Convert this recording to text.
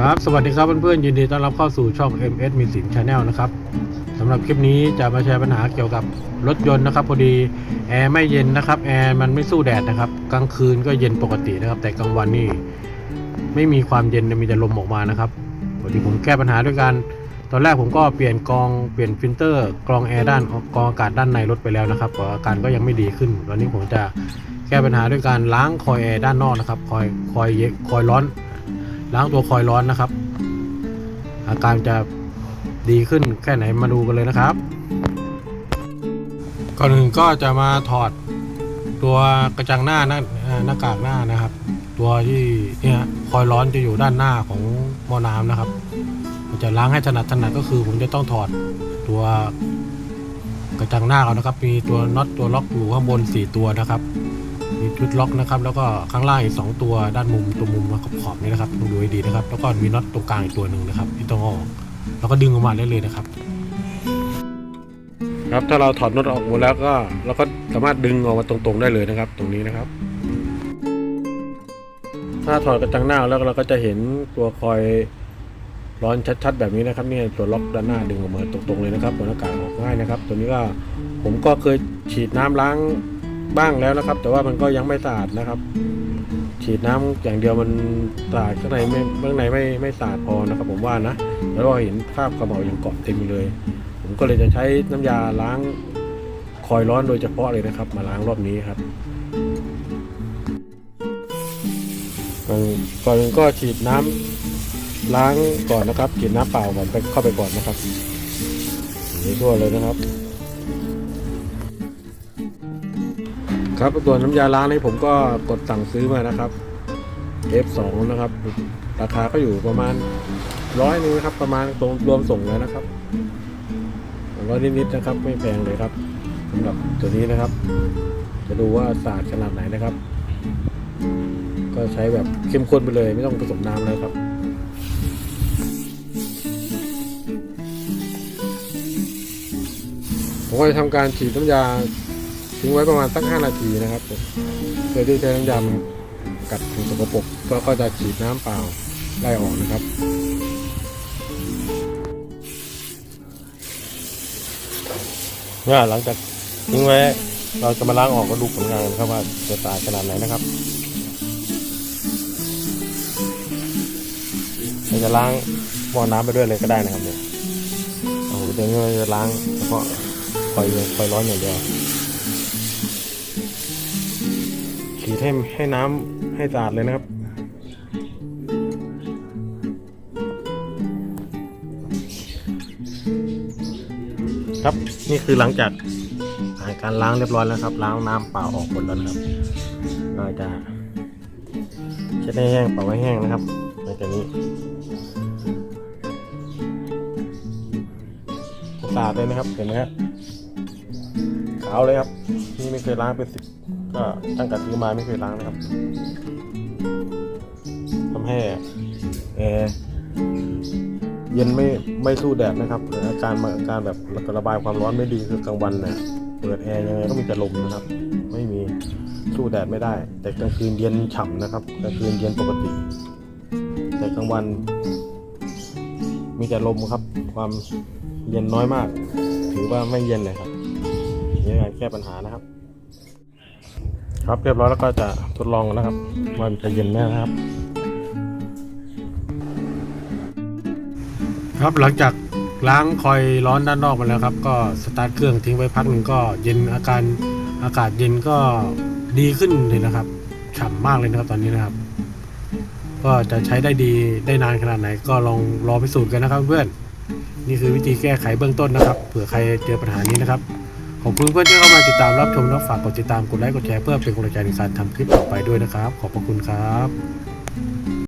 ครับสวัสดีครับเพื่อนๆยินดีต้อนรับเข้าสู่ช่อง MS มีสินชาแนลนะครับสำหรับคลิปนี้จะมาแชร์ปัญหาเกี่ยวกับรถยนต์นะครับพอดีแอร์ไม่เย็นนะครับแอร์มันไม่สู้แดดนะครับกลางคืนก็เย็นปกตินะครับ แต่กลางวันนี่ไม่มีความเย็นมีแต่ลมออกมานะครับพอดีผมแก้ปัญหาด้วยการตอนแรกผมก็เปลี่ยนกรองเปลี่ยนฟิลเตอร์กรองแอร์ด้านกรองอากาศด้านในรถไปแล้วนะครับแต่อาการก็ยังไม่ดีขึ้นวันนี้ผมจะแก้ปัญหาด้วยการล้างคอยแอร์ด้านนอกนะครับคอยคอยเย็นคอยร้อน ล้างตัวคอยร้อนนะครับ อาการจะดีขึ้นแค่ไหนมาดูกันเลยนะครับ ก่อนอื่นก็จะมาถอดตัวกระจังหน้าหน้าหน้ากากหน้านะครับ ตัวที่เนี่ยคอยร้อนจะอยู่ด้านหน้าของหม้อน้ำนะครับมันจะล้างให้ถนัดถนัดก็คือผมจะต้องถอดตัวกระจังหน้าเขานะครับ มีตัวน็อตตัวล็อกอยู่ข้างบนสี่ตัวนะครับ มีชุดล็อกนะครับ แล้วก็ข้างล่างอีกสองตัวด้านมุมตัวมุมขอบขอบๆนี้นะครับต้องดูให้ดีนะครับ แล้วก็มีน็อตตรงกลางอีกตัวหนึ่งนะครับที่ต้องออกแล้วก็ดึงออกมาได้เลยนะครับ ครับถ้าเราถอดน็อตออกหมดแล้วก็เราก็สามารถดึงออกมาตรงๆได้เลยนะครับ ตรงนี้นะครับ ถ้าถอดกระจังหน้าแล้วเราก็จะเห็นตัวคอยร้อนชัดๆแบบนี้นะครับเนี่ยตัวล็อกด้านหน้าดึงออกมาตรงๆเลยนะครับตัวหน้ากากออกง่ายนะครับ ตัวนี้ก็ผมก็เคยฉีดน้ำล้าง บ้างแล้วนะครับ แต่ว่ามันก็ยังไม่สะอาดนะครับ ฉีดน้ำอย่างเดียวมันสะอาดข้างในไม่ข้างในไม่ไม่สะอาดพอนะครับ ผมว่านะแล้วก็เห็นคราบกระเหมายังเกาะเต็มเลย ผมก็เลยจะใช้น้ำยาล้างคอยร้อนโดยเฉพาะเลยนะครับ มาล้างรอบนี้ครับก่อนก่อนอื่นก็ฉีดน้ำล้างก่อนนะครับฉีดน้ำเปล่าก่อนไปเข้าไปก่อนนะครับนี้ทั่วเลยนะครับ ครับตัวน้ำยาล้างนี้ผมก็กดสั่งซื้อมานะครับ F2 นะครับ ราคาก็อยู่ประมาณร้อยนึงนะครับประมาณรวมรวมส่งแล้วนะครับร้อยนิดๆนะครับ ไม่แพงเลยครับสำหรับตัวนี้นะครับ จะดูว่าสะอาดขนาดไหนนะครับ ก็ใช้แบบเข้มข้นไปเลยไม่ต้องผสมน้ำเลยครับผมก็จะทำการฉีดน้ำยา ทิ้งไว้ประมาณสัก 5 นาทีนะครับเพื่อที่จะน้ำยามันกัดถึงสกปรกก็ก็จะฉีดน้ำเปล่าไล่ออกนะครับเนี่ยหลังจากทิ้งไว้เราจะมาล้างออกก็ดูผลงานครับว่าจะสะอาดขนาดไหนนะครับเราจะล้างหม้อน้ำไปด้วยเลยก็ได้นะครับเนี่ยโอ้โหเดี๋ยวนี้เราจะล้างเฉพาะไฟไฟร้อนอย่างเดียว ฉีดให้ให้น้ำให้สะอาดเลยนะครับครับนี่คือหลังจากผ่านการล้างเรียบร้อยแล้วครับ ล้างน้ำเปล่าออกหมดแล้วนะครับก็จะเช็ดให้แห้งเป่าให้แห้งนะครับหลังจากนี้สะอาดเลยนะครับเห็นไหมครับขาวเลยครับ นี่ไม่เคยล้างเป็นสิบ ก็ตั้งแต่ซื้อมาไม่เคยล้างนะครับทำให้แอร์เย็นไม่ไม่สู้แดดนะครับออาการอาการแบบระบายความร้อนไม่ดีคือกลางวันเนี่ยเปิดแอร์ยังไงก็มีแต่ลมนะครับ ไม่มีสู้แดดไม่ได้ แต่กลางคืนเย็นฉ่ำนะครับกลางคืนเย็นปกติ แต่กลางวัน มีแต่ลมครับ ความเย็นน้อยมาก ถือว่าไม่เย็นเลยครับนี่การแก้ปัญหานะครับ ครับเรียบร้อยแล้วก็จะทดลองนะครับว่ามันจะเย็นไหมนะครับ ครับหลังจากล้างคอยร้อนด้านนอกมาแล้วครับ ก็สตาร์ทเครื่องทิ้งไว้พักหนึ่งก็เย็นอาการอากาศเย็นก็ดีขึ้นเลยนะครับฉ่ำมากเลยนะครับตอนนี้นะครับ ก็จะใช้ได้ดีได้นานขนาดไหน ก็ลองรอพิสูจน์กันนะครับเพื่อนนี่คือวิธีแก้ไขเบื้องต้นนะครับเผื่อใครเจอปัญหานี้นะครับ ขอบคุณเพื่อนที่เข้ามาติดตามรับชมและฝากกดติดตามกดไลค์กดแชร์เพื่อเป็นกำลังใจในการทำคลิปต่อไปด้วยนะครับ ขอบพระคุณครับ